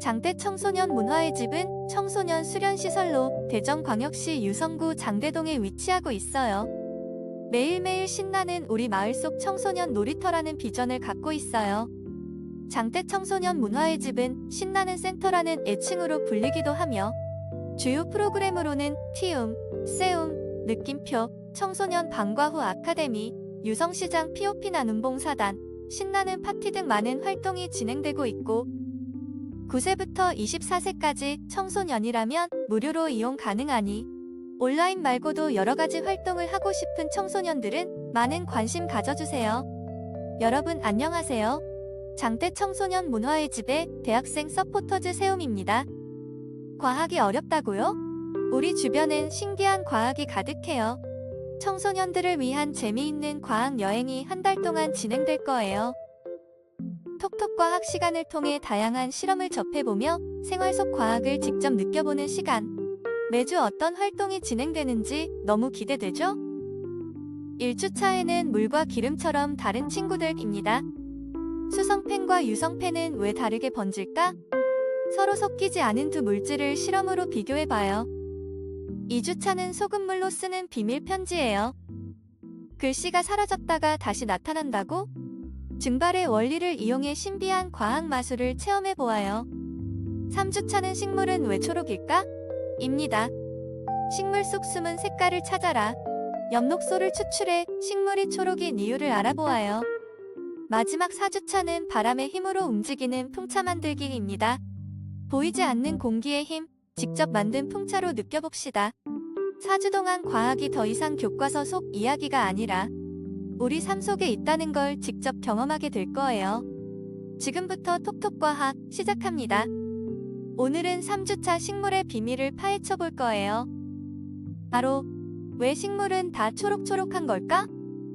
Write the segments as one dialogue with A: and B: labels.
A: 장대 청소년 문화의 집은 청소년 수련시설로 대전광역시 유성구 장대동에 위치하고 있어요. 매일매일 신나는 우리 마을 속 청소년 놀이터라는 비전을 갖고 있어요. 장대 청소년 문화의 집은 신나는 센터라는 애칭으로 불리기도 하며 주요 프로그램으로는 티움, 세움, 느낌표, 청소년 방과 후 아카데미, 유성시장 POP 나눔봉사단, 신나는 파티 등 많은 활동이 진행되고 있고 9세부터 24세까지 청소년이라면 무료로 이용 가능하니 온라인 말고도 여러 가지 활동을 하고 싶은 청소년들은 많은 관심 가져주세요. 여러분 안녕하세요. 장대 청소년 문화의 집의 대학생 서포터즈 세움입니다. 과학이 어렵다고요? 우리 주변엔 신기한 과학이 가득해요. 청소년들을 위한 재미있는 과학 여행이 한 달 동안 진행될 거예요. 톡톡과 학 시간을 통해 다양한 실험을 접해보며 생활 속 과학을 직접 느껴보는 시간. 매주 어떤 활동이 진행되는지 너무 기대되죠? 1주차에는 물과 기름처럼 다른 친구들입니다. 수성펜과 유성펜은 왜 다르게 번질까? 서로 섞이지 않은 두 물질을 실험으로 비교해봐요. 2주차는 소금물로 쓰는 비밀 편지예요. 글씨가 사라졌다가 다시 나타난다고? 증발의 원리를 이용해 신비한 과학 마술을 체험해 보아요. 3주차는 식물은 왜 초록일까? 입니다. 식물 속 숨은 색깔을 찾아라. 엽록소를 추출해 식물이 초록인 이유를 알아보아요. 마지막 4주차는 바람의 힘으로 움직이는 풍차 만들기입니다. 보이지 않는 공기의 힘, 직접 만든 풍차로 느껴봅시다. 4주 동안 과학이 더 이상 교과서 속 이야기가 아니라 우리 삶 속에 있다는 걸 직접 경험하게 될 거예요. 지금부터 톡톡과학 시작합니다. 오늘은 3주차 식물의 비밀을 파헤쳐 볼 거예요. 바로 왜 식물은 다 초록초록한 걸까?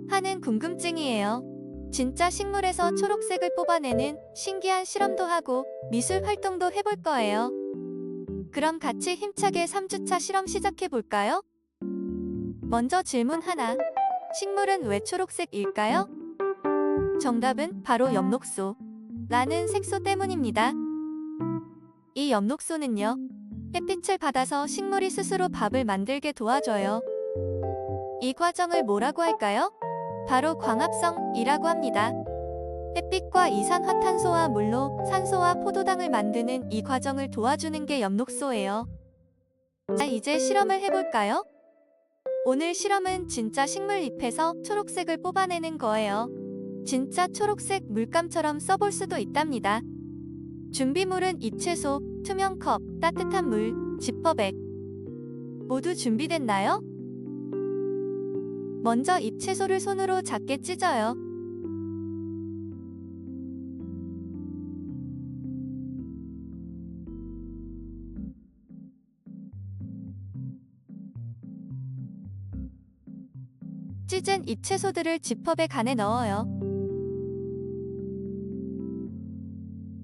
A: 하는 궁금증이에요. 진짜 식물에서 초록색을 뽑아내는 신기한 실험도 하고 미술 활동도 해볼 거예요. 그럼 같이 힘차게 3주차 실험 시작해 볼까요? 먼저 질문 하나. 식물은 왜 초록색일까요? 정답은 바로 엽록소. 라는 색소 때문입니다. 이 엽록소는요, 햇빛을 받아서 식물이 스스로 밥을 만들게 도와줘요. 이 과정을 뭐라고 할까요? 바로 광합성이라고 합니다. 햇빛과 이산화탄소와 물로 산소와 포도당을 만드는 이 과정을 도와주는 게 엽록소예요. 자, 이제 실험을 해볼까요? 오늘 실험은 진짜 식물 잎에서 초록색을 뽑아내는 거예요. 진짜 초록색 물감처럼 써볼 수도 있답니다. 준비물은 잎채소, 투명 컵, 따뜻한 물, 지퍼백. 모두 준비됐나요? 먼저 잎채소를 손으로 작게 찢어요. 찢은 잎 채소들을 지퍼백 안에 넣어요.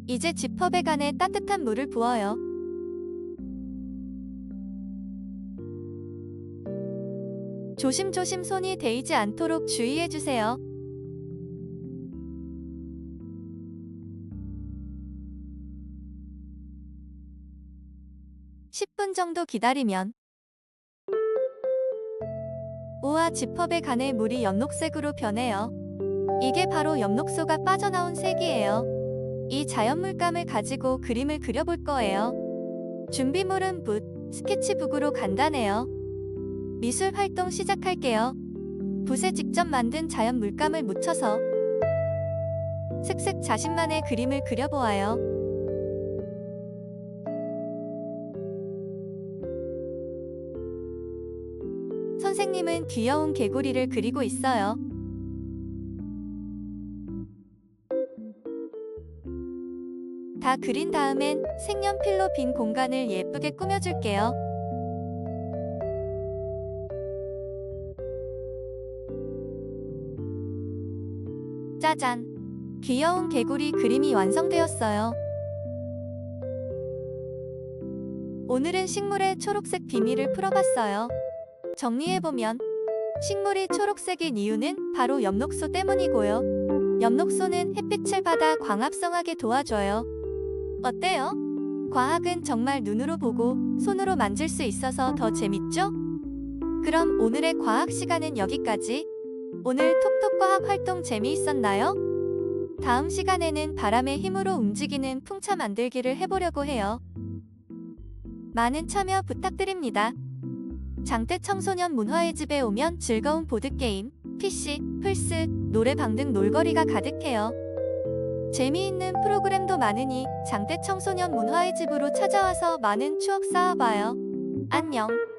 A: 이제 지퍼백 안에 따뜻한 물을 부어요. 조심조심 손이 데이지 않도록 주의해주세요. (10분) 정도 기다리면 우와 지퍼백 안에 물이 엽록색으로 변해요. 이게 바로 엽록소가 빠져나온 색이에요. 이 자연물감을 가지고 그림을 그려볼 거예요. 준비물은 붓, 스케치북으로 간단해요. 미술 활동 시작할게요. 붓에 직접 만든 자연 물감을 묻혀서 색색 자신만의 그림을 그려보아요. 선생님은 귀여운 개구리를 그리고 있어요. 다 그린 다음엔 색연필로 빈 공간을 예쁘게 꾸며줄게요. 짜잔! 귀여운 개구리 그림이 완성되었어요. 오늘은 식물의 초록색 비밀을 풀어봤어요. 정리해보면 식물이 초록색인 이유는 바로 엽록소 때문이고요. 엽록소는 햇빛을 받아 광합성하게 도와줘요. 어때요? 과학은 정말 눈으로 보고 손으로 만질 수 있어서 더 재밌죠? 그럼 오늘의 과학 시간은 여기까지. 오늘 톡톡 과학 활동 재미있었나요? 다음 시간에는 바람의 힘으로 움직이는 풍차 만들기를 해보려고 해요. 많은 참여 부탁드립니다. 장대 청소년 문화의 집에 오면 즐거운 보드게임, PC, 플스, 노래방 등 놀거리가 가득해요. 재미있는 프로그램도 많으니 장대 청소년 문화의 집으로 찾아와서 많은 추억 쌓아봐요. 안녕.